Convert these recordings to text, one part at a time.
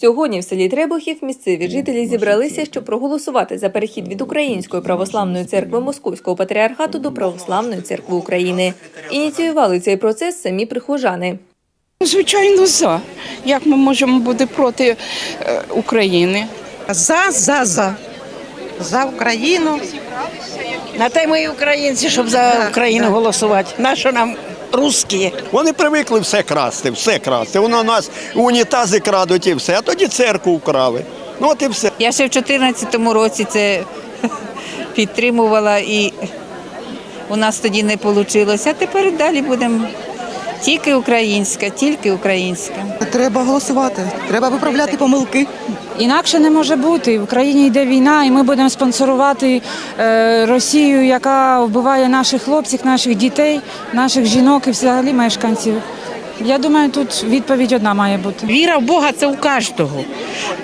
Сьогодні в селі Требухів місцеві жителі зібралися, щоб проголосувати за перехід від Української православної церкви Московського патріархату до Православної церкви України. Ініціювали цей процес самі прихожани. Звичайно, за. Як ми можемо бути проти е, України? За, за, за. За Україну. На те ми українці, щоб за Україну голосувати. Нащо нам русські? Вони привикли все красти, все красти. Вони у нас унітази крадуть і все, а тоді церкву вкрали. Ну от і все. Я ще в 2014 році це підтримувала і у нас тоді не вийшло. А тепер далі будемо тільки українська, тільки українська. Треба голосувати, треба виправляти помилки. Інакше не може бути. В Україні йде війна, і ми будемо спонсорувати е, Росію, яка вбиває наших хлопців, наших дітей, наших жінок і взагалі мешканців. Я думаю, тут відповідь одна має бути. Віра в Бога це у кожного.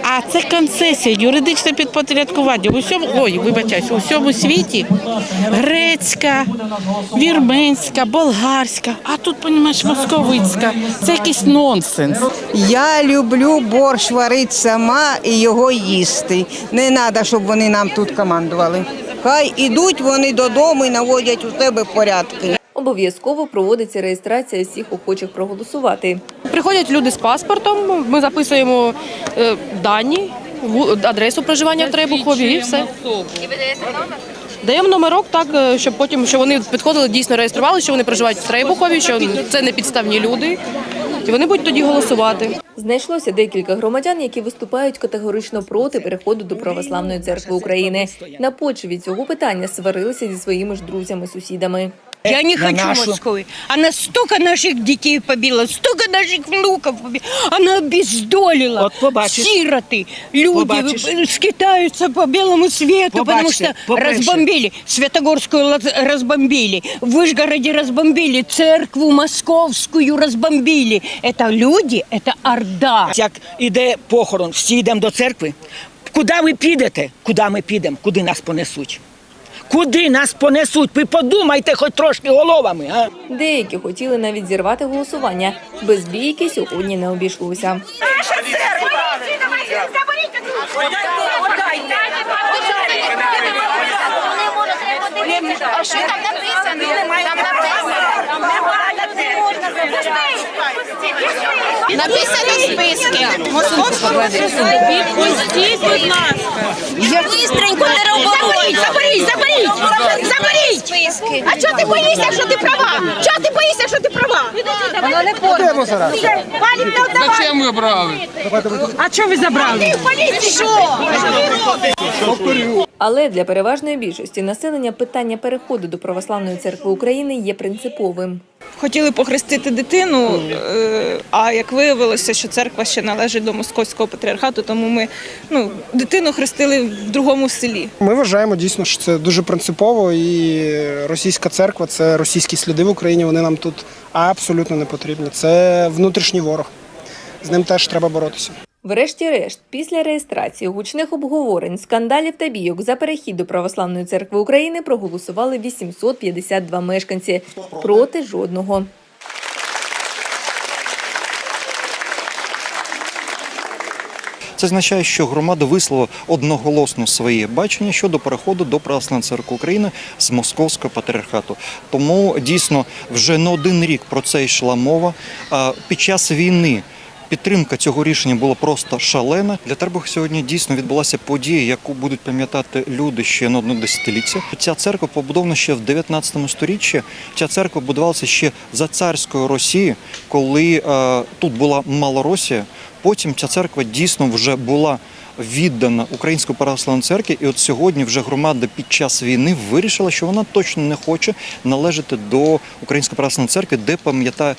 А це концесія, юридичне підпорядкування. У всьому, ой, вибачаюсь, у всьому світі грецька, вірменська, болгарська, а тут, понімаєш, московицька. Це якийсь нонсенс. Я люблю борщ варити сама і його їсти. Не треба, щоб вони нам тут командували. Хай ідуть вони додому і наводять у себе порядки. Обов'язково проводиться реєстрація всіх охочих проголосувати. Приходять люди з паспортом, ми записуємо е, дані, адресу проживання в Требухові і все. Даємо номерок так, е, щоб потім щоб вони підходили, дійсно реєстрували, що вони проживають в Требухові, що це не підставні люди. І вони будуть тоді голосувати. Знайшлося декілька громадян, які виступають категорично проти переходу до православної церкви України. На почві цього питання сварилися зі своїми ж друзями-сусідами. Я не хочу Москвы. Она столько наших детей побила, столько наших внуков побила. Она обездолила. От побачиш. Сироты. Люди Побачиш. э, скитаются по белому свету, потому Побачите, что побачите. разбомбили. Светогорскую лаз- разбомбили. В Вышгороде разбомбили. Церкву московскую разбомбили. Это люди, это орда. Як іде похорон, всі йдемо до церкви. Куди ви підете? Куди ми підемо? Куди нас понесуть? Куди нас понесуть? Ви подумайте хоч трошки головами. А? Деякі хотіли навіть зірвати голосування. Без бійки сьогодні не обійшлося. А що там написано? Там написано. Написано списки. Відпустіть, будь ласка. Бистренько тероборона. Заберіть, заберіть, заберіть. Списки. А чого ти боїшся, що ти права? Чого ти боїшся, що ти права? Вона не порно. Зачем ми брали? А що ви забрали? Що? Але для переважної більшості населення питання переходу до православної церкви України є принциповим. Хотіли похрестити дитину, е, а як виявилося, що церква ще належить до московського патріархату, тому ми ну, дитину хрестили в другому селі. Ми вважаємо дійсно, що це дуже принципово, і російська церква це російські сліди в Україні. Вони нам тут абсолютно не потрібні. Це внутрішній ворог. З ним теж треба боротися. Врешті-решт, після реєстрації гучних обговорень, скандалів та бійок за перехід до православної церкви України проголосували 852 мешканці проти жодного. Це означає, що громада висловила одноголосно своє бачення щодо переходу до Православної церкви України з московського патріархату. Тому дійсно вже не один рік про це йшла мова. Під час війни. Підтримка цього рішення була просто шалена. Для Тербуха сьогодні дійсно відбулася подія, яку будуть пам'ятати люди ще на одне десятиліття. Ця церква побудована ще в 19 сторіччі. Ця церква будувалася ще за царською Росії, коли е, тут була Малоросія. Потім ця церква дійсно вже була віддана Української православної церкві, і от сьогодні вже громада під час війни вирішила, що вона точно не хоче належати до Української православної церкви, де пам'ятає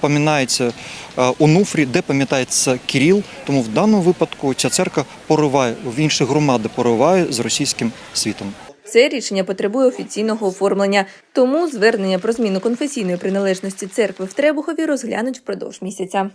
пам'ятається е, Онуфрій, де пам'ятається Кіріл. Тому в даному випадку ця церква пориває в інші громади, пориває з російським світом. Це рішення потребує офіційного оформлення, тому звернення про зміну конфесійної приналежності церкви в Требухові розглянуть впродовж місяця.